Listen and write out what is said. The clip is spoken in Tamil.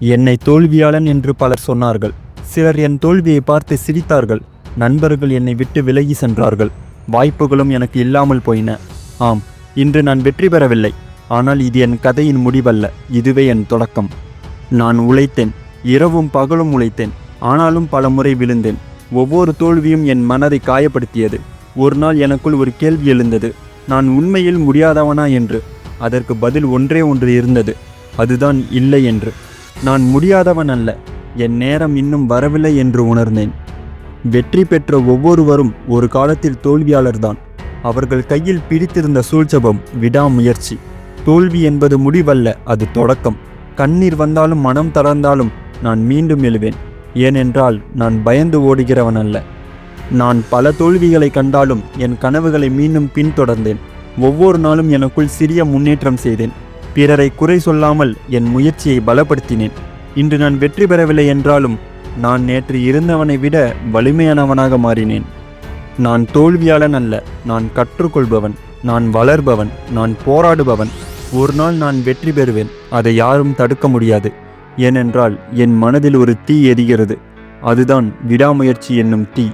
என்னை தோல்வியாளன் என்று பலர் சொன்னார்கள். சிலர் என் தோல்வியை பார்த்து சிரித்தார்கள். நண்பர்கள் என்னை விட்டு விலகி சென்றார்கள். வாய்ப்புகளும் எனக்கு இல்லாமல் போயின. ஆம் இன்று நான் வெற்றி பெறவில்லை. ஆனால் இது என் கதையின் முடிவல்ல. இதுவே என் தொடக்கம். நான் உழைத்தேன். இரவும் பகலும் உழைத்தேன். ஆனாலும் பல முறை விழுந்தேன். ஒவ்வொரு தோல்வியும் என் மனதை காயப்படுத்தியது. ஒரு நாள் எனக்குள் ஒரு கேள்வி எழுந்தது. நான் உண்மையில் முடியாதவனா என்று. அதற்கு பதில் ஒன்றே ஒன்று இருந்தது. அதுதான் இல்லை என்று. நான் முடியாதவன் அல்ல. என் நேரம் இன்னும் வரவில்லை என்று உணர்ந்தேன். வெற்றி பெற்ற ஒவ்வொருவரும் ஒரு காலத்தில் தோல்வியாளர்தான் அவர்கள் கையில் பிடித்திருந்த சூழ்ச்சபம் விடாமுயற்சி. தோல்வி என்பது முடிவல்ல அது தொடக்கம். கண்ணீர் வந்தாலும் மனம் தளர்ந்தாலும் நான் மீண்டும் எழுவேன். ஏனென்றால் நான் பயந்து ஓடுகிறவன் அல்ல. நான் பல தோல்விகளை கண்டாலும் என் கனவுகளை மீண்டும் பின்தொடர்ந்தேன். ஒவ்வொரு நாளும் எனக்குள் சிறிய முன்னேற்றம் செய்தேன். பிறரை குறை சொல்லாமல் என் முயற்சியை பலப்படுத்தினேன். இன்று நான் வெற்றி பெறவில்லை என்றாலும் நான் நேற்று இருந்தவனை விட வலிமையானவனாக மாறினேன். நான் தோல்வியாளன் அல்ல நான் கற்றுக்கொள்பவன் நான் வளர்பவன் நான் போராடுபவன். ஒரு நாள் நான் வெற்றி பெறுவேன் அதை யாரும் தடுக்க முடியாது. ஏனென்றால் என் மனதில் ஒரு தீ எரிகிறது. அதுதான் விடாமுயற்சி என்னும் தீ.